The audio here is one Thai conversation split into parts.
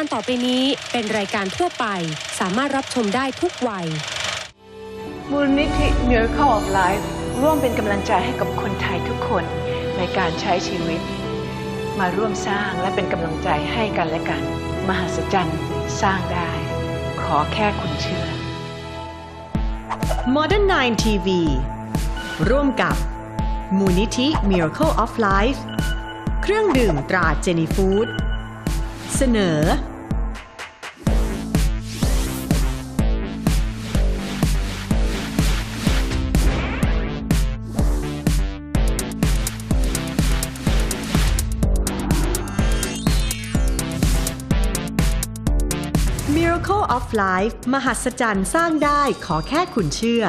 การต่อไปนี้เป็นรายการทั่วไป สามารถรับชมได้ทุกวัย มูลนิธิ Miracle of Life ร่วมเป็นกำลังใจให้กับคนไทยทุกคนในการใช้ชีวิต มาร่วมสร้างและเป็นกำลังใจให้กันและกัน มหัศจรรย์สร้างได้ ขอแค่คุณเชื่อ Modern 9 TV ร่วมกับมูลนิธิ Miracle of Life เครื่องดื่มตราเจนีฟู้ดเสนอ Miracle of Life มหัศจรรย์สร้างได้ขอแค่คุณเชื่อ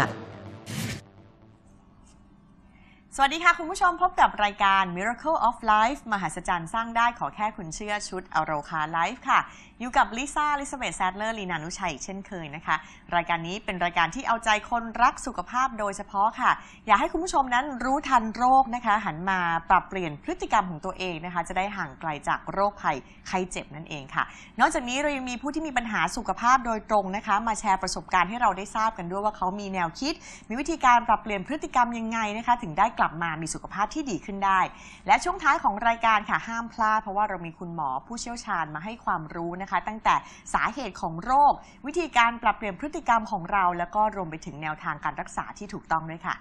สวัสดีค่ะ คุณผู้ชมพบกับรายการ Miracle of Life มหัศจรรย์สร้างได้ขอแค่คุณเชื่อชุดอโรคาไลฟ์ค่ะ อยู่กับลิซ่าลิซาเบธแซดเลอร์ลีนานุชัยอีกเช่นเคยนะคะ รายการนี้เป็นรายการที่เอาใจคนรักสุขภาพโดยเฉพาะค่ะ อยากให้คุณผู้ชมนั้นรู้ทันโรคนะคะ หันมาปรับเปลี่ยนพฤติกรรมของตัวเองนะคะ จะได้ห่างไกลจากโรคภัยไข้เจ็บนั่นเองค่ะ นอกจากนี้เรายังมีผู้ที่มีปัญหาสุขภาพโดยตรงนะคะ มาแชร์ประสบการณ์ให้เราได้ทราบกันด้วยว่าเขามีแนวคิด มีวิธีการปรับเปลี่ยนพฤติกรรมยังไงนะคะ ถึงได้กลับมามีสุขภาพที่ดีขึ้นได้ และช่วงท้ายของรายการค่ะห้ามพลาดเพราะว่าเรามีคุณหมอผู้เชี่ยวชาญมาให้ความรู้นะคะตั้งแต่สาเหตุของโรค วิธีการปรับเปลี่ยนพฤติกรรมของเรา แล้วก็รวมไปถึงแนวทางการรักษาที่ถูกต้องด้วยค่ะ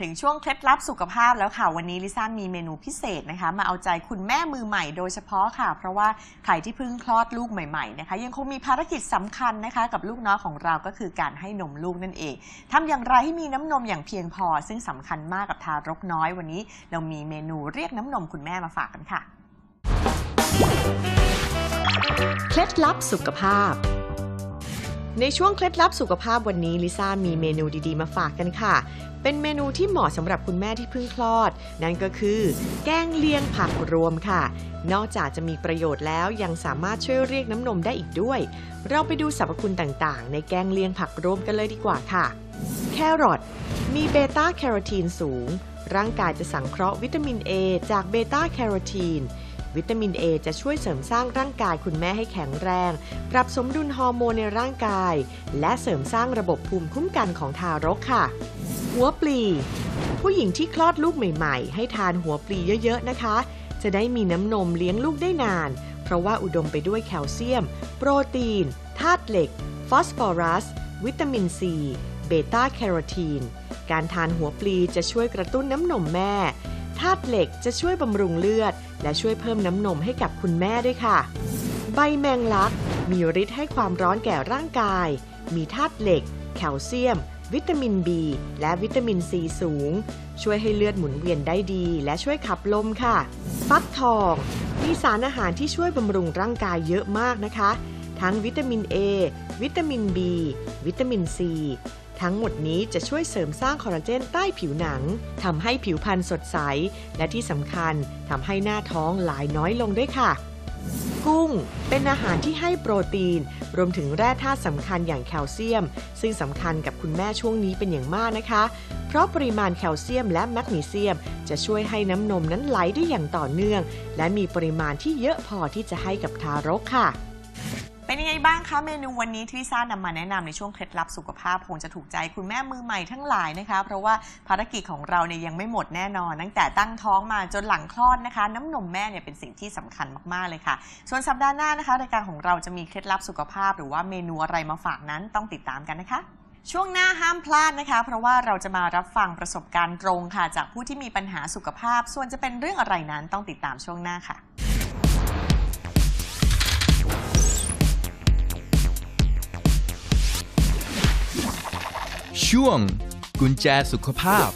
ถึงช่วงเคล็ดลับสุขภาพแล้วค่ะ วันนี้ลิซ่ามีเมนูพิเศษนะคะ มาเอาใจคุณแม่มือใหม่โดยเฉพาะค่ะ เพราะว่าใครที่เพิ่งคลอดลูกใหม่ๆนะคะ ยังคงมีภารกิจสำคัญนะคะ กับลูกน้อยของเราก็คือการให้นมลูกนั่นเองทำอย่างไรให้มีน้ำนมอย่างเพียงพอ ซึ่งสำคัญมากกับทารกน้อยวันนี้ เรามีเมนูเรียกน้ำนมคุณแม่มาฝากกันค่ะ ล็ดลับสุขภาพ ในช่วงเคล็ดลับสุขภาพวันนี้ลิซ่ามีเมนูดีๆ มาฝากกันค่ะ เป็นเมนูที่เหมาะสำหรับคุณแม่ที่เพิ่งคลอด นั่นก็คือ แกงเลียงผักรวมค่ะ นอกจากจะมีประโยชน์แล้วยังสามารถช่วยเรียกน้ำนมได้อีกด้วย เราไปดูสรรพคุณต่างๆ ในแกงเลียงผักรวมกันเลยดีกว่าค่ะ แครอทมีเบต้าแคโรทีนสูง ร่างกายจะสังเคราะห์วิตามิน A จากเบต้าแคโรทีน วิตามิน A จะช่วยเสริมสร้างร่างกายคุณแม่ให้แข็งแรง ปรับสมดุลฮอร์โมนในร่างกาย และเสริมสร้างระบบภูมิคุ้มกันของทารกค่ะ หัวปลี ผู้หญิงที่คลอดลูกใหม่ ๆ ให้ทานหัวปลีเยอะ ๆ นะคะ จะได้มีน้ำนมเลี้ยงลูกได้นาน เพราะว่าอุดมไปด้วยแคลเซียม โปรตีน ธาตุเหล็ก ฟอสฟอรัส วิตามินซี เบต้าแคโรทีน การทานหัวปลีจะช่วยกระตุ้นน้ำนมแม่ ธาตุเหล็กจะช่วยบำรุงเลือด และช่วยเพิ่มน้ำนมให้กับคุณแม่ด้วยค่ะ ใบแมงลัก มีฤทธิ์ให้ความร้อนแก่ร่างกาย มีธาตุเหล็ก แคลเซียม วิตามิน B และวิตามินซีสูง ช่วยให้เลือดหมุนเวียนได้ดี และช่วยขับลมค่ะ ฟักทอง มีสารอาหารที่ช่วยบำรุงร่างกายเยอะมากนะคะ ทั้งวิตามิน A วิตามิน B วิตามิน C ทั้งหมดนี้จะช่วยเสริมสร้างคอลลาเจนใต้ผิวหนังทำให้ผิวพรรณสดใส และที่สำคัญทำให้หน้าท้องหลายน้อยลงด้วยค่ะกุ้งเป็นอาหารที่ให้โปรตีน รวมถึงแร่ธาตุสำคัญอย่างแคลเซียม ซึ่งสำคัญกับคุณแม่ช่วงนี้เป็นอย่างมากนะคะ เพราะปริมาณแคลเซียมและแมกนีเซียม จะช่วยให้น้ำนมนั้นไหลได้อย่างต่อเนื่อง และมีปริมาณที่เยอะพอที่จะให้กับทารกค่ะ เป็นยังไงบ้างคะเมนูวันนี้ที่ซ่านำมาแนะนำในช่วงเคล็ดลับสุขภาพคงจะถูกใจคุณแม่มือใหม่ทั้งหลายนะคะ เพราะว่าภารกิจของเราเนี่ยยังไม่หมดแน่นอน ตั้งแต่ตั้งท้องมาจนหลังคลอดนะคะ น้ำนมแม่เนี่ยเป็นสิ่งที่สำคัญมากๆเลยค่ะ ส่วนสัปดาห์หน้านะคะรายการของเราจะมีเคล็ดลับสุขภาพ หรือว่าเมนูอะไรมาฝากนั้นต้องติดตามกันนะคะช่วงหน้าห้ามพลาดนะคะ เพราะว่าเราจะมารับฟังประสบการณ์ตรงค่ะ จากผู้ที่มีปัญหาสุขภาพ ส่วนจะเป็นเรื่องอะไรนั้นต้องติดตามช่วงหน้าค่ะ ช่วง กุญแจสุขภาพ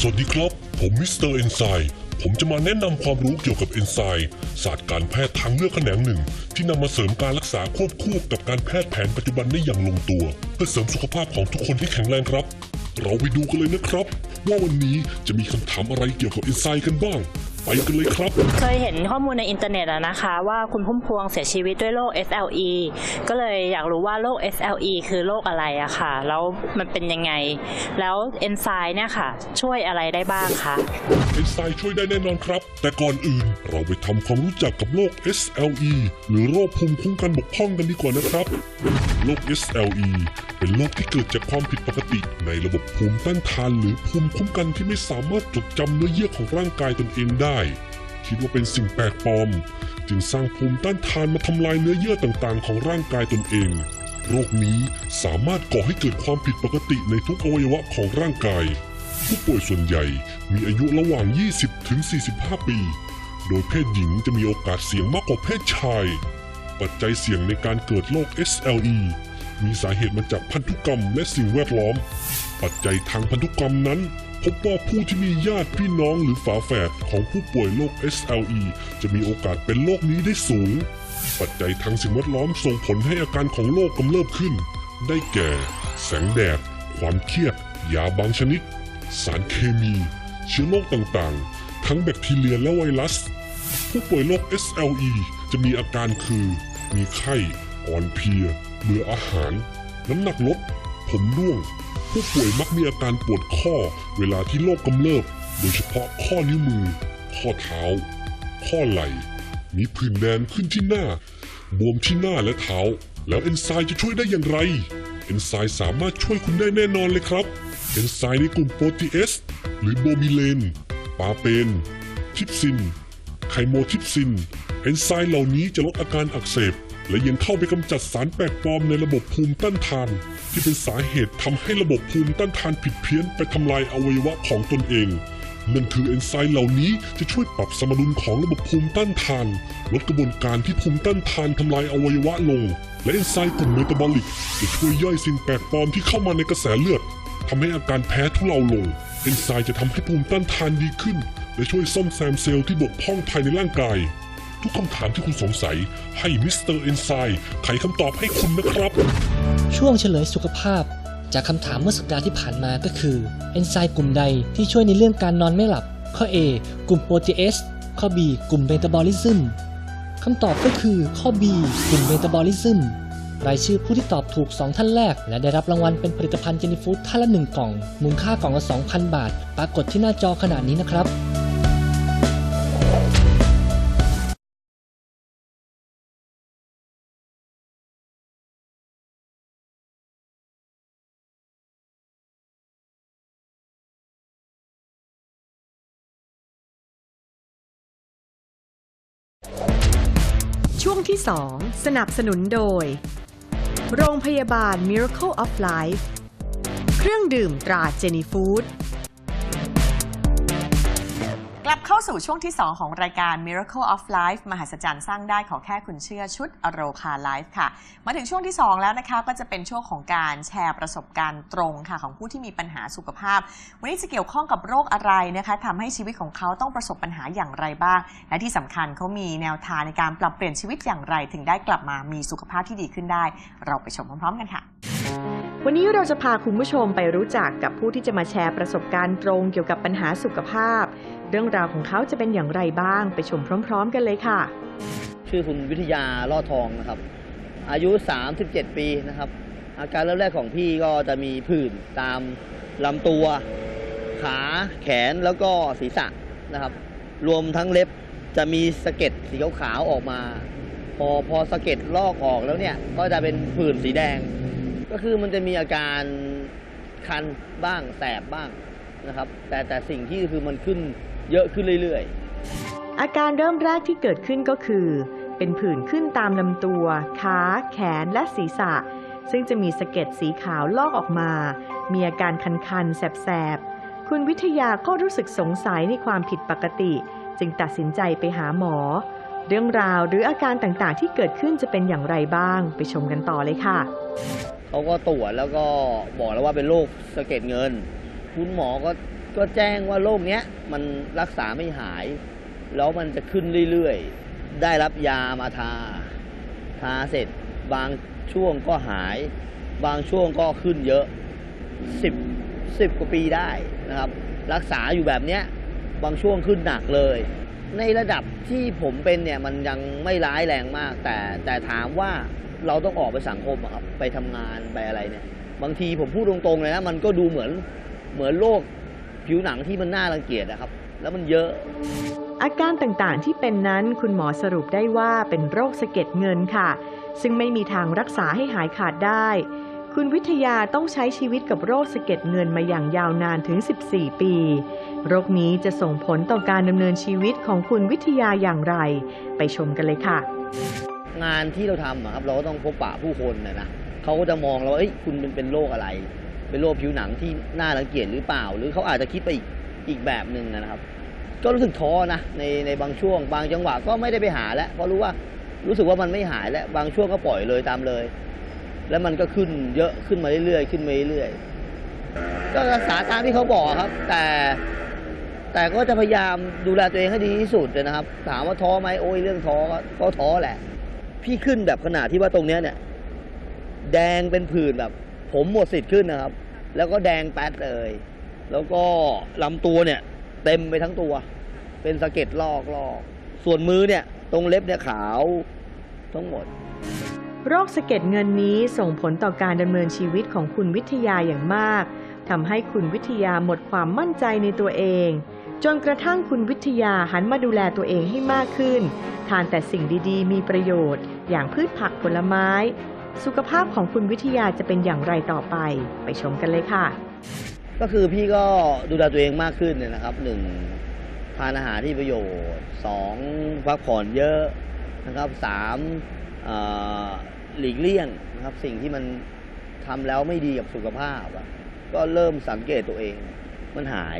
สวัสดีครับ ผมมิสเตอร์เอนไซม์ผมจะมาแนะนำความรู้เกี่ยวกับเอนไซม์ศาสตร์การแพทย์ทางเลือกแขนงหนึ่ง ที่นำมาเสริมการรักษาควบคู่กับการแพทย์แผนปัจจุบันได้อย่างลงตัว เพื่อเสริมสุขภาพของทุกคนที่แข็งแรงครับ เราไปดูกันเลยนะครับ ว่าวันนี้จะมีคำถามอะไรเกี่ยวกับเอนไซม์กันบ้าง ไปกันเลยครับ เคยเห็นข้อมูลในอินเทอร์เน็ตอะนะคะ ว่าคุณพุ่มพวงเสียชีวิตด้วยโรค SLE ก็เลยอยากรู้ว่าโรค SLE คือโรคอะไรอะค่ะ แล้วมันเป็นยังไง แล้วเอนไซม์เนี่ยค่ะ ช่วยอะไรได้บ้างคะเอนไซม์ช่วยได้แน่นอนครับ แต่ก่อนอื่นเราไปทำความรู้จักกับโรค SLE หรือโรคภูมิคุ้มกันบกพร่องกันดีกว่านะครับโรค SLE เป็นโรคที่เกิดจากความผิดปกติ ในระบบภูมิต้านทาน หรือภูมิคุ้มกันที่ไม่สามารถจดจำเนื้อเยื่อของร่างกายตนเองได้คิดว่าเป็นสิ่งแปลกปลอม จึงสร้างภูมิต้านทานมาทำลายเนื้อเยื่อต่างๆ ของร่างกายตนเอง โรคนี้สามารถก่อให้เกิดความผิดปกติในทุกอวัยวะของร่างกาย ผู้ป่วยส่วนใหญ่มีอายุระหว่าง 20 ถึง 45 ปี โดยเพศหญิงจะมีโอกาสเสี่ยงมากกว่าเพศชาย ปัจจัยเสี่ยงในการเกิดโรค SLE มีสาเหตุมาจากพันธุกรรมและสิ่งแวดล้อม ปัจจัยทางพันธุกรรมนั้น พบว่าผู้ที่มีญาติพี่น้องหรือฝาแฝดของผู้ป่วยโรค SLE จะมีโอกาสเป็นโรคนี้ได้สูง ปัจจัยทางสิ่งแวดล้อมส่งผลให้อาการของโรคกำเริบขึ้น ได้แก่ แสงแดด ความเครียด ยาบางชนิด สารเคมี เชื้อโรคต่างๆ ทั้งแบคทีเรียและไวรัส ผู้ป่วยโรค SLE จะมีอาการคือ มีไข้ อ่อนเพลีย เบื่ออาหาร น้ำหนักลด ผมร่วง ผู้ป่วยมักมีอาการปวดข้อเวลาที่โรคกำเริบ โดยเฉพาะข้อนิ้วมือ ข้อเท้า ข้อไหล่ มีผื่นแดงขึ้นที่หน้า บวมที่หน้าและเท้า แล้วเอนไซม์จะช่วยได้อย่างไร เอนไซม์สามารถช่วยคุณได้แน่นอนเลยครับ เอนไซม์ในกลุ่มโปรตีเอสหรือโบมิเลน ปาเปน ทิปซิน ไคโมทิปซิน เอนไซม์เหล่านี้จะลดอาการอักเสบและยังเข้าไปกำจัดสารแปลกปลอมในระบบภูมิต้านทาน ที่เป็นสาเหตุทำให้ระบบภูมิต้านทานผิดเพี้ยนไปทำลายอวัยวะของตนเองนั่นคือเอนไซม์เหล่านี้จะช่วยปรับสมดุลของระบบภูมิต้านทาน ลดกระบวนการที่ภูมิต้านทานทำลายอวัยวะลง และเอนไซม์กลุ่มเมตาบอลิกจะช่วยย่อยสิ่งแปลกปลอมที่เข้ามาในกระแสเลือดทำให้อาการแพ้ทุเลาลง เอนไซม์จะทำให้ภูมิต้านทานดีขึ้น และช่วยซ่อมแซมเซลล์ที่บกพร่องภายในร่างกาย ทุกคำถามที่คุณสงสัย ให้มิสเตอร์เอนไซม์ไขคำตอบให้คุณนะครับ ช่วงเฉลยสุขภาพ จากคำถามเมื่อสัปดาห์ที่ผ่านมาก็คือเอนไซม์กลุ่มใดที่ช่วยในเรื่องการนอนไม่หลับ ข้อ A กลุ่มโปรตีเอสข้อ B กลุ่มเบตาบอลิซึมคำตอบก็คือข้อ B กลุ่มเบตาบอลิซึมรายชื่อผู้ที่ตอบถูก 2 ท่านแรก และได้รับรางวัลเป็นผลิตภัณฑ์เจนิฟูดท่านละ 1 กล่อง มูลค่ากล่องละ 2,000 บาท ปรากฏที่หน้าจอขนาดนี้นะครับ 2 สนับสนุนโดย โรงพยาบาล Miracle of Life เครื่องดื่มตราเจนีฟู้ด กลับเข้าสู่ช่วงที่ 2 ของรายการ Miracle of Life มหัศจรรย์สร้างได้ขอแค่คุณเชื่อชุดอโรคาไลฟ์ค่ะ มาถึงช่วงที่ 2 แล้วนะคะ ก็จะเป็นช่วงของการแชร์ประสบการณ์ตรงค่ะ ของผู้ที่มีปัญหาสุขภาพ วันนี้จะเกี่ยวข้องกับโรคอะไรนะคะทำให้ชีวิตของเขาต้องประสบปัญหาอย่างไรบ้าง และที่สำคัญเขามีแนวทางในการปรับเปลี่ยนชีวิตอย่างไร ถึงได้กลับมามีสุขภาพที่ดีขึ้นได้ เราไปชมพร้อมๆ กันค่ะวันนี้เราจะพาคุณผู้ชมไปรู้จักกับผู้ที่จะมาแชร์ประสบการณ์ตรงเกี่ยวกับปัญหาสุขภาพ เรื่องราวของเขาจะเป็นอย่างไรบ้าง ไปชมพร้อม ๆ กันเลยค่ะ ชื่อคุณวิทยาล่อทองนะครับ อายุ 37 ปีนะครับ อาการเริ่มแรกของพี่ก็จะมีผื่นตามลำตัว ขาแขนแล้วก็ศีรษะนะครับ รวมทั้งเล็บจะมีสะเก็ดสีขาวๆออกมา พอพอสะเก็ดลอกออกแล้วเนี่ยก็จะเป็นผื่นสีแดง ก็คือมันจะมีอาการคันบ้างแสบบ้างนะครับ แต่แต่สิ่งที่คือมันขึ้น เยอะขึ้นเรื่อยๆ อาการเริ่มแรกที่เกิดขึ้นก็คือ เป็นผื่นขึ้นตามลำตัว ขา แขนและศีรษะ ซึ่งจะมีสะเก็ดสีขาวลอกออกมา มีอาการคันๆ แสบๆ คุณวิทยาก็รู้สึกสงสัยในความผิดปกติ จึงตัดสินใจไปหาหมอ เรื่องราวหรืออาการต่างๆ ที่เกิดขึ้นจะเป็นอย่างไรบ้าง ไปชมกันต่อเลยค่ะเขาก็ตรวจแล้วก็บอกแล้วว่าเป็นโรคสะเก็ดเงิน คุณหมอก็ ก็แจ้งว่าโรคเนี้ยมันรักษาไม่หาย แล้วมันจะขึ้นเรื่อยๆ ได้รับยามาทา ทาเสร็จบางช่วงก็หาย บางช่วงก็ขึ้นเยอะ10 10กว่าปีได้นะครับ รักษาอยู่แบบเนี้ยบางช่วงขึ้นหนักเลย ในระดับที่ผมเป็นเนี่ยมันยังไม่ร้ายแรงมาก แต่แต่ถามว่าเราต้องออกไปสังคมอะครับไปทำงานไปอะไรเนี่ย บางทีผมพูดตรงๆเลยนะมันก็ดูเหมือนเหมือนโรค ผิวหนังที่มันน่ารังเกียจนะครับ แล้วมันเยอะ อาการต่างๆที่เป็นนั้นคุณหมอสรุปได้ว่าเป็นโรคสะเก็ดเงินค่ะ ซึ่งไม่มีทางรักษาให้หายขาดได้ คุณวิทยาต้องใช้ชีวิตกับโรคสะเก็ดเงินมาอย่างยาวนานถึง 14 ปี โรคนี้จะส่งผลต่อการดำเนินชีวิตของคุณวิทยาอย่างไร ไปชมกันเลยค่ะ งานที่เราทำอะครับเราก็ต้องพบปะผู้คนนะนะเขาก็จะมองเราว่าเอ้ยคุณเป็นเป็นโรคอะไร เป็นโรคผิวหนังที่น่ารังเกียจหรือเปล่า หรือเขาอาจจะคิดไปอีกอีกแบบหนึ่งนะครับ ก็รู้สึกท้อนะในในบางช่วง บางจังหวะก็ไม่ได้ไปหาแล้วเพราะรู้ว่ารู้สึกว่ามันไม่หายแล้วบางช่วงก็ปล่อยเลยตามเลย แล้วมันก็ขึ้นเยอะขึ้นมาเรื่อยๆขึ้นมาเรื่อยๆก็รักษาตามที่เขาบอกครับ แต่แต่ก็จะพยายามดูแลตัวเองให้ดีที่สุดนะครับ ถามว่าท้อไหมโอ้ยเรื่องท้อก็ก็ท้อแหละ พี่ขึ้นแบบขนาดที่ว่าตรงเนี้ยเนี่ย แดงเป็นผื่นแบบ ผมหมดสิทธิ์ขึ้นนะครับ แล้วก็แดงแป๊ดเลย แล้วก็ลำตัวเนี่ย เต็มไปทั้งตัว เป็นสะเก็ดลอกลอก ส่วนมือเนี่ย ตรงเล็บเนี่ยขาวทั้งหมด โรคสะเก็ดเงินนี้ส่งผลต่อการดำเนินชีวิตของคุณวิทยาอย่างมากทำให้คุณวิทยาหมดความมั่นใจในตัวเอง จนกระทั่งคุณวิทยาหันมาดูแลตัวเองให้มากขึ้น ทานแต่สิ่งดีๆ มีประโยชน์ อย่างพืชผักผลไม้ สุขภาพของคุณวิทยาจะเป็นอย่างไรต่อไป ไปชมกันเลยค่ะ ก็คือพี่ก็ดูแลตัวเองมากขึ้นเนี่ยนะครับหนึ่งทานอาหารที่ประโยชน์สองพักผ่อนเยอะนะครับสามหลีกเลี่ยงนะครับสิ่งที่มันทำแล้วไม่ดีกับสุขภาพอะก็เริ่มสังเกตตัวเอง มันหาย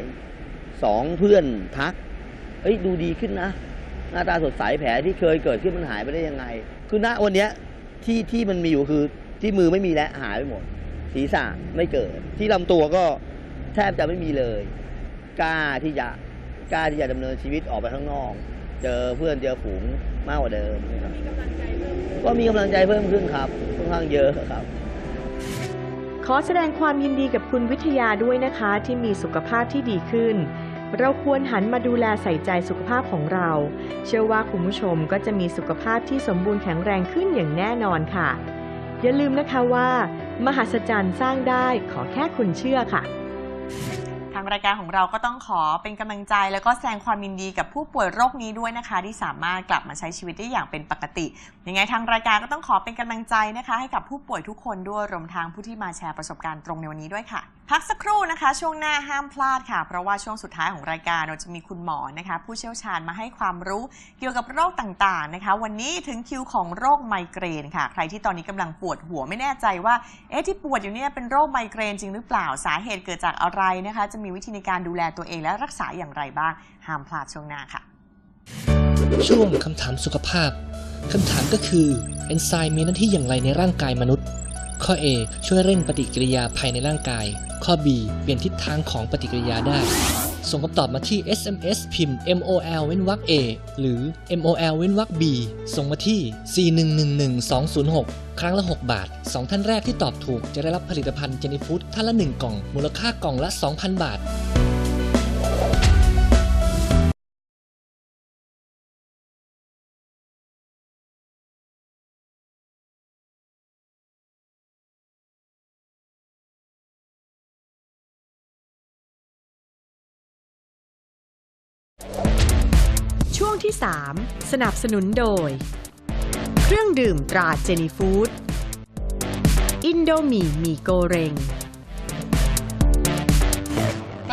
สองเพื่อนทักเอ้ยดูดีขึ้นนะ หน้าตาสดใสแผลที่เคยเกิดขึ้นมันหายไปได้ยังไง คือณวันเนี้ย ที่ที่มันมีอยู่คือที่มือไม่มีแล้วหายไปหมด ศีรษะไม่เกิด ที่ลำตัวก็แทบจะไม่มีเลย กล้าที่จะกล้าที่จะดำเนินชีวิตออกไปข้างนอก เจอเพื่อนเจอฝูงมากกว่าเดิมก็มีกำลังใจเพิ่มขึ้นครับค่อนข้างเยอะครับขอแสดงความยินดีกับคุณวิทยาด้วยนะคะ ที่มีสุขภาพที่ดีขึ้น เราควรหันมาดูแลใส่ใจสุขภาพของเรา เชื่อว่าคุณผู้ชมก็จะมีสุขภาพที่สมบูรณ์แข็งแรงขึ้นอย่างแน่นอนค่ะ อย่าลืมนะคะว่า มหัศจรรย์สร้างได้ขอแค่คุณเชื่อค่ะทางรายการของเราก็ต้องขอเป็นกำลังใจ แล้วก็แสดงความยินดีกับผู้ป่วยโรคนี้ด้วยนะคะ ที่สามารถกลับมาใช้ชีวิตได้อย่างเป็นปกติ ยังไงทางรายการก็ต้องขอเป็นกำลังใจนะคะ ให้กับผู้ป่วยทุกคนด้วยรวมทางผู้ที่มาแชร์ประสบการณ์ตรงในวันนี้ด้วยค่ะพักสักครู่นะคะ ช่วงหน้าห้ามพลาดค่ะ เพราะว่าช่วงสุดท้ายของรายการเราจะมีคุณหมอนะคะ ผู้เชี่ยวชาญมาให้ความรู้เกี่ยวกับโรคต่างๆนะคะ วันนี้ถึงคิวของโรคไมเกรนค่ะ ใครที่ตอนนี้กำลังปวดหัวไม่แน่ใจว่าเอ๊ะที่ปวดอยู่เนี่ยเป็นโรคไมเกรนจริงหรือเปล่าสาเหตุเกิดจากอะไรนะคะ จะมีวิธีในการดูแลตัวเองและรักษาอย่างไรบ้างห้ามพลาดช่วงหน้าค่ะ ช่วงคำถามสุขภาพคำถามก็คือเอนไซม์มีหน้าที่อย่างไรในร่างกายมนุษย์ ข้อ A ช่วยเร่งปฏิกิริยาภายในร่างกาย ข้อ B เปลี่ยนทิศทางของปฏิกิริยาได้ ส่งคำตอบมาที่ SMS พิมพ์ MOL เว้นวรรค A หรือ MOL เว้นวรรค B ส่งมาที่ 4111206 ครั้งละ 6 บาท 2 ท่านแรกที่ตอบถูกจะได้รับผลิตภัณฑ์เจนิฟูดท่านละ 1 กล่อง มูลค่ากล่องละ 2,000 บาท วงที่ 3 สนับสนุนโดย เครื่องดื่มตราเจนีฟู้ดอินโดมีมีโกเรง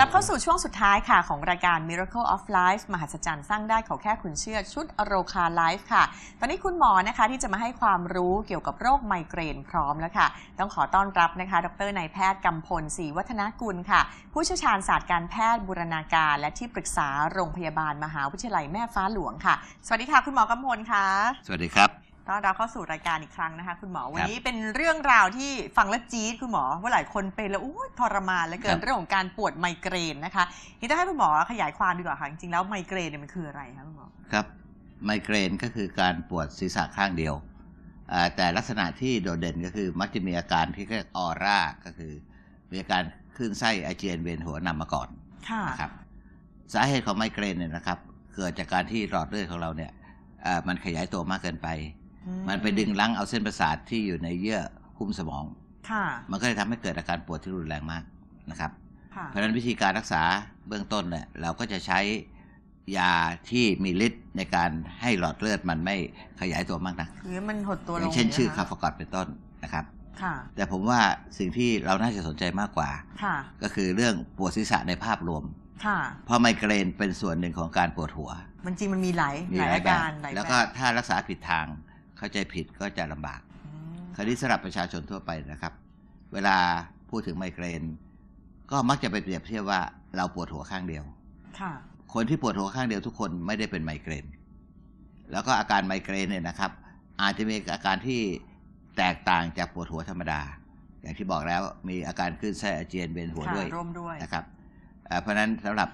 กลับเข้าสู่ช่วงสุดท้ายค่ะ ของรายการ Miracle of Life มหัศจรรย์สร้างได้ขอแค่คุณเชื่อชุดโรคาไลฟ์ค่ะ ตอนนี้คุณหมอนะคะที่จะมาให้ความรู้เกี่ยวกับโรคไมเกรนพร้อมแล้วค่ะ ต้องขอต้อนรับนะคะ ดรนายแพทย์กำพลศรีวัฒนกุลค่ะ ผู้เชี่ยวชาญศาสตร์การแพทย์บูรณาการ และที่ปรึกษาโรงพยาบาลมหาวิทยาลัยแม่ฟ้าหลวงค่ะ สวัสดีค่ะ คุณหมอกำพลค่ะ สวัสดีครับ ต้อนรับเข้าสู่รายการอีกครั้งนะคะ คุณหมอ วันนี้เป็นเรื่องราวที่ฟังแล้วจี๊ดคุณหมอว่าหลายคนเป็นแล้วอุ้ยทรมานเหลือเกิครันบเรื่องของการปวดไมเกรนนะคะนี่ต้องให้คุณหมอขยายความดีกว่าค่ะจริงๆแล้วไมเกรนเนี่ยมันคืออะไรคะคุณหมอครับไมเกรนก็คือการปวดศีรษะข้างเดียวอ่าแต่ลักษณะที่โดดเด่นก็คือมักจะมีอาการที่เรียกออร่าก็คือ มีอาการคลื่นไส้อาเจียนเวียนหัวนำมาก่อนค่ะนะครับสาเหตุของไมเกรนเนี่ยนะครับคเกิดจากการที่หลอดเลือดของเราเนี่ยเอ่อมันขยายตัวมากเกินไปอื มันไปดึงรั้งเอาเส้นประสาทที่อยู่ในเยื่อหุ้มสมอง ค่ะ มันก็เลยทำให้เกิดอาการปวดที่รุนแรงมากนะครับ ค่ะ เพราะฉะนั้นวิธีการรักษาเบื้องต้นเนี่ยเราก็จะใช้ยาที่มีฤทธิ์ในการให้หลอดเลือดมันไม่ขยายตัวมากนักคือมันหดตัวอลย่างงเช่นชื่อนะะคาฟากอดเป็นต้นนะครับ ค่ะ แต่ผมว่าสิ่งที่เราน่าจะสนใจมากกว่า ค่ะ ก็คือเรื่องปวดศีรษะในภาพรวม ค่ะ เพราะไมเกรนเป็นส่วนหนึ่งของการปวดหัวมันจริงมันมีหลายมีหลายหลายอาแบบการหลายแล้วแบก็บถ้ารักษาผิดทาง เข้าใจผิดก็จะลำบากอืมคราวนี้สำหรับประชาชนทั่วไปนะครับ เวลาพูดถึงไมเกรน ก็มักจะไปเปรียบเทียบว่าเราปวดหัวข้างเดียวค่ะคนที่ปวดหัวข้างเดียวทุกคนไม่ได้เป็นไมเกรน แล้วก็อาการไมเกรนเนี่ยนะครับ อาจจะมีอาการที่แตกต่างจากปวดหัวธรรมดา อย่างที่บอกแล้วมีอาการคลื่นไส้อาเจียนเวียนหัวค่ะด้วยร่วมด้วยนะครับเอ่อเพราะฉะนั้นสำหรับ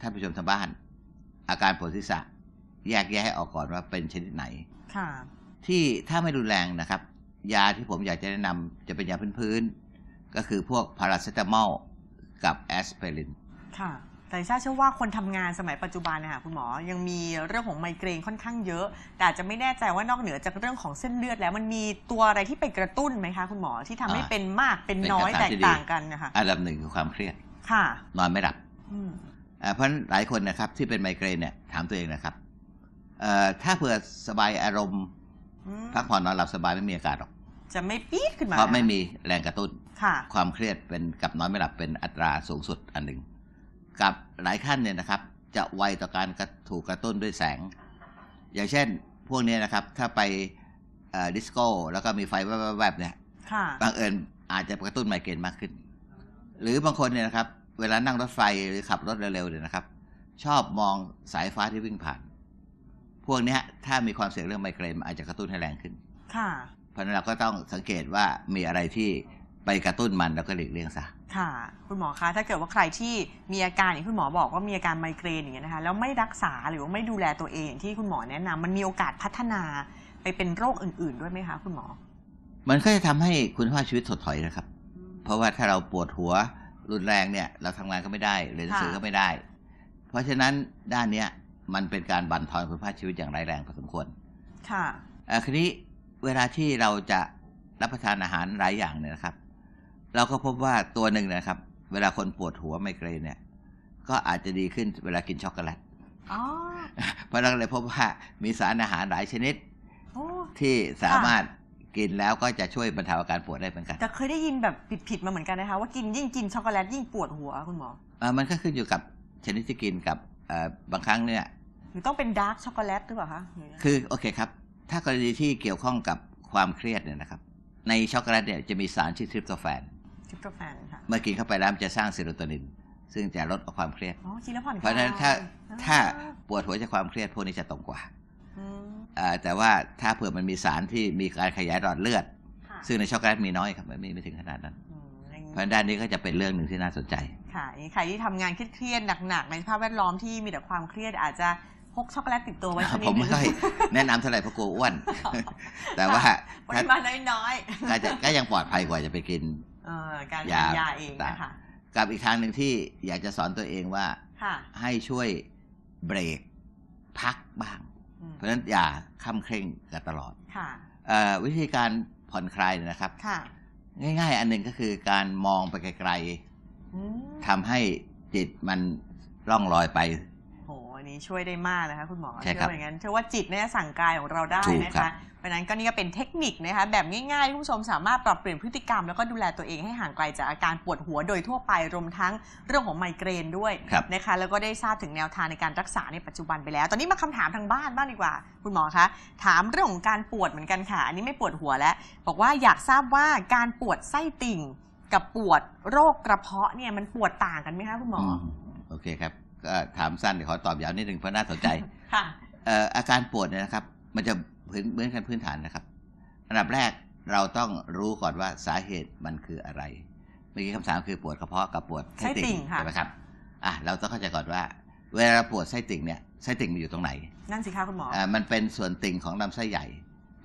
ท่านผู้ชมทางบ้าน อาการปวดศีรษะแยกแยะให้ออกก่อนว่าเป็นชนิดไหนค่ะ ที่ถ้าไม่รุนแรงนะครับ ยาที่ผมอยากจะแนะนำจะเป็นยาพื้นๆ ก็คือพวกพาราเซตามอลกับแอสไพรินค่ะแต่ทราบเชื่อว่าคนทำงานสมัยปัจจุบันนะคะคุณหมอยังมีเรื่องของไมเกรนค่อนข้างเยอะ แต่อาจจะไม่แน่ใจว่านอกเหนือจากเรื่องของเส้นเลือดแล้วมันมีตัวอะไรที่ไปกระตุ้นไหมคะคุณหมอที่ทำให้อ่าเป็นมากเป็นเป็นน้อยคำถามแตกที่ดีต่างกันนะคะอันดับหนึ่งคือความเครียดค่ะ นอนไม่หลับอืมเอ่อเพราะฉะนั้นหลายคนนะครับที่เป็นไมเกรนเนี่ยถามตัวเองนะครับเอ่อถ้าเผื่อสบายอารมณ์อืม พักผ่อนนอนหลับสบายไม่มีอาการหรอก จะไม่ปี๊ดขึ้นมาเพราะไม่มีแรงกระตุ้นค่ะ ความเครียดเป็นกับนอนไม่หลับเป็นอัตราสูงสุดอันหนึ่งกับหลายขั้นเนี่ยนะครับ จะไวต่อการกระถูกกระตุ้นด้วยแสง อย่างเช่นพวกเนี้ยนะครับ ถ้าไปเอ่อดิสโก้แล้วก็มีไฟแวบๆเนี่ยค่ะบังเอิญอาจจะกระตุ้นไมเกรนมากขึ้น หรือบางคนเนี่ยนะครับ เวลานั่งรถไฟหรือขับรถเร็วๆเนี่ยนะครับ ชอบมองสายฟ้าที่วิ่งผ่าน พวกเนี้ยถ้ามีความเสี่ยงเรื่องไมเกรนมันอาจจะกระตุ้นให้แรงขึ้น ค่ะ เพราะฉะนั้นเราก็ต้องสังเกตว่ามีอะไรที่ไปกระตุ้นมันแล้วก็หลีกเลี่ยงซะ ค่ะ คุณหมอคะถ้าเกิดว่าใครที่มีอาการอย่างที่คุณหมอบอกว่ามีอาการไมเกรนอย่างเงี้ยนะคะแล้วไม่รักษาหรือว่าไม่ดูแลตัวเองอย่างที่คุณหมอแนะนำมันมีโอกาสพัฒนาไปเป็นโรคอื่น ๆ ด้วยไหมคะคุณหมอ มันก็จะทำให้คุณภาพชีวิตถดถอยนะครับ เพราะว่าถ้าเราปวดหัวรุนแรงเนี่ย เราทำงานก็ไม่ได้เรียนหนังสือค่ะก็ไม่ได้ เพราะฉะนั้นด้านเนี้ย มันเป็นการบั่นทอนคุณภาพชีวิตอย่างร้ายแรงพอสมควร ค่ะเอ่อคราวนี้เวลาที่เราจะรับประทานอาหารหลายอย่างเนี่ยนะครับ เราก็พบว่าตัวหนึ่งนะครับ เวลาคนปวดหัวไมเกรนเนี่ย ก็อาจจะดีขึ้นเวลากินช็อกโกแลตอ๋อเพราะเราเลยพบว่ามีสารอาหารหลายชนิดโอ้ที่สามารถกินแล้วก็จะช่วยบรรเทาอาการปวดได้เหมือนกัน แต่เคยได้ยินแบบผิดๆมาเหมือนกันนะคะ ว่ากินยิ่งกินช็อกโกแลตยิ่งปวดหัวคุณหมอเอ่อมันก็ขึ้นอยู่กับชนิดที่กินกับเอ่อบางครั้งเนี่ยห รือต้องเป็นดาร์กช็อกโกแลตหรือเปล่าคะหรือยังไงคือโอเคครับ ถ้ากรณีที่เกี่ยวข้องกับความเครียดเนี่ยนะครับ ในช็อกโกแลตเนี่ยจะมีสารชื่อทริปโตแฟนทริปโตแฟนค่ะเมื่อกินเข้าไปแล้วมันจะสร้างเซโรโทนิน ซึ่งจะลดความเครียดอ๋อกินแล้วผ่อนคลายเพราะฉะนั้นถ้าอ่ถ้าปวดหัวจากความเครียดพวกนี้จะตรงกว่าอืมเอ่อแต่ว่าถ้าเผื่อมันมีสารที่มีการขยายหลอดเลือดค่ะซึ่งในช็อกโกแลตมีน้อยครับไม่ไม่ไม่ถึงขนาดนั้นอืมอย่างเพนี้ราะฉะนั้นด้านนี้ก็จะเป็นเรื่องหนึ่งที่น่าสนใจ ค่ะอย่างนี้ใครที่ทำงานเครียดๆหนักๆในสภาพแวดล้อมที่มีแต่ความเครียดอาจจะ พกช็อกโกแลตติดตัวไว้ชนิดผมหไม่นึ่งค่อยแนะนำเท่าไหร่เพราะกลัวอ้วน แต่ว่าปถ้าริมาณน้อยๆก็จะก็ยังปลอดภัยกว่าจะไปกินเอ่อการยาทานยาเองนะคะกับอีกทางหนึ่งที่อยากจะสอนตัวเองว่าค่ะให้ช่วยเบรกพักบ้างอืมเพราะฉะนั้นอย่าค้ำเคร่งกันตลอดค่ะเอ่อวิธีการผ่อนคลายเนี่ยนะครับค่ะง่าย ๆ อันหนึ่งก็คือการมองไปไกลอืมๆทำให้จิตมันล่องลอยไปโหอั นนี้ช่วยได้มากนะคะคุณหมอใช่เชื่ครัอบอย่างนั้นเชื่อว่าจิตเนี่ยสั่งกายของเราได้ถูกนะครัคะบ เพราะฉะนั้นก็นี่ก็เป็นเทคนิคนะคะแบบง่ายๆที่คุณผู้ชมสามารถปรับเปลี่ยนพฤติกรรม แล้วก็ดูแลตัวเองให้ห่างไกลจากอาการปวดหัวโดยทั่วไปรวมทั้งเรื่องของไมเกรนด้วยครับ นะคะแล้วก็ได้ทราบถึงแนวทางในการรักษาในปัจจุบันไปแล้ว ตอนนี้มาคำถามทางบ้านบ้างดีกว่า คุณหมอคะถามเรื่องของการปวดเหมือนกันค่ะ อันนี้ไม่ปวดหัวแล้ว บอกว่าอยากทราบว่าการปวดไส้ติ่ง กับปวดโรคกระเพาะเนี่ยมันปวดต่างกันไหมคะคุณหมอ มโอเคครับ ก็ถามสั้นเดี๋ยวขอตอบยาวนิดนึงเพราะน่าสนใจค่ะเอ่ออาการปวดเนี่ยนะครับ มันจะพื้นเหมือนกันพื้นฐานนะครับ อันดับแรกเราต้องรู้ก่อนว่าสาเหตุมันคืออะไร เมื่อกี้คำถามคือปวดกระเพาะกับปวดไส้ไส้ติ่ติ่งงค่ะใช่ไหมครับอะเราต้องเข้าใจก่อนว่า เวลาเราปวดไส้ติ่งเนี่ยไส้ติ่งมันอยู่ตรงไหน นั่นสิคะคุณหมออ่ามันเป็นส่วนติ่งของลำไส้ใหญ่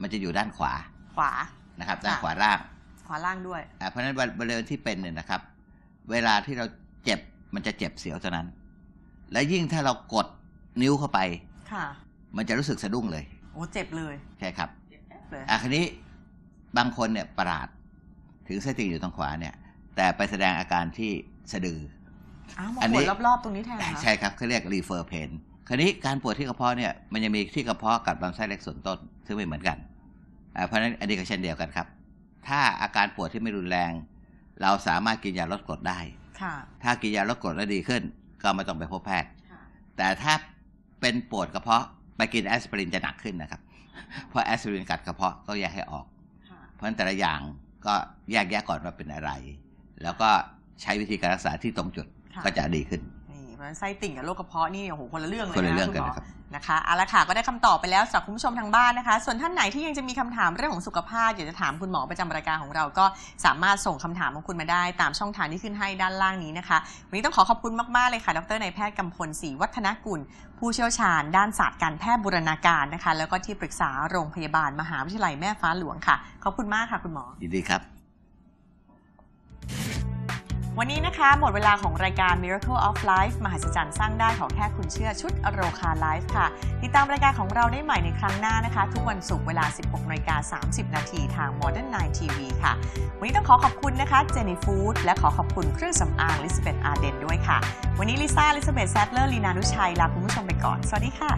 มันจะอยู่ด้านขวา ขวา นะครับ ด้านค่ะขวาล่าง ขวาล่างด้วยอ่าเพราะฉะนั้นบริเวณที่เป็นเนี่ยนะครับ เวลาที่เราเจ็บมันจะเจ็บเสียวเท่านั้น และยิ่งถ้าเรากดนิ้วเข้าไป ค่ะ มันจะรู้สึกสะดุ้งเลย โอ้เจ็บเลยใช่ครับเลยอะคันนี้บางคนเนี่ยประหลาด ถึงไส้ติ่งอยู่ทางขวาเนี่ย แต่ไปแสดงอาการที่สะดือ อ้าวมาอันปนี้ วดรอบๆตรงนี้แทนเหรอคะใช่ครับเขาเรียก refer pain คราวนี้การปวดที่กระเพาะเนี่ยมันยังมีที่กระเพาะกับลำไส้เล็กส่วนต้น ซึ่งไม่เหมือนกันอ่าเพราะฉะนั้นอันนี้ก็เช่นเดียวกันครับ ถ้าอาการปวดที่ไม่รุนแรง เราสามารถกินยาลดกรดได้ ค่ะ ถ้ากินยาลดกรดแล้วดีขึ้น ก็ไม่ต้องไปพบแพทย์ค่ะแต่ถ้าเป็นปวดกระเพาะไปกินแอสไพรินจะหนักขึ้นนะครับ เพราะแอสไพรินกัดกระเพาะก็แยกให้ออกค่ะเพราะฉะนั้นแต่ละอย่างก็แยกแยะก่อนว่าเป็นอะไร แล้วก็ใช้วิธีการรักษาที่ตรงจุดค่ะก็จะดีขึ้นนี่เพ ราะฉะนั้นไส้ติ่งกับโรคกระเพาะนี่โอ้โหคนละเรื่องเลยคนละเรื่องณหมกันนะครับนะคะเอาละค่ะก็ได้คำตอบไปแล้วสำหรับคุณผู้ชมทางบ้านนะคะ ส่วนท่านไหนที่ยังจะมีคำถามเรื่องของสุขภาพอยากจะถามคุณหมอประจำรายการของเราก็สามารถส่งคำถามของคุณมาได้ ตามช่องทางที่ขึ้นให้ด้านล่างนี้นะคะวันนี้ต้องขอขอบคุณมากๆเลยค่ะ ดรนายแพทย์กำพลศรีวัฒนกุล ผู้เชี่ยวชาญ ด้านศาสตร์การแพทย์บูรณาการนะคะ แล้วก็ที่ปรึกษาโรงพยาบาลมหาวิทยาลัยแม่ฟ้าหลวงค่ะขอบคุณมากค่ะคุณหมอ ยินดีครับ วันนี้นะคะ หมดเวลาของรายการ Miracle of Life มหัศจรรย์สร้างได้ของแค่คุณเชื่อชุดอโรคาไลฟ์ค่ะ ติดตามรายการของเราได้ใหม่ในครั้งหน้านะคะ ทุกวันศุกร์เวลา 16นาฬิกา30 นาทีทาง Modern n i TV ค่ะ วันนี้ต้องขอขอบคุณนะคะเจนี่ฟู้ดและขอขอบคุณเครื่องสำอางลิซเบตอาร์เดนด้วยค่ะ วันนี้ลิซ่าลิซเบตแซดเลอร์ลีนานุชัยลาคุณผู้ชมไปก่อน สวัสดีค่ะ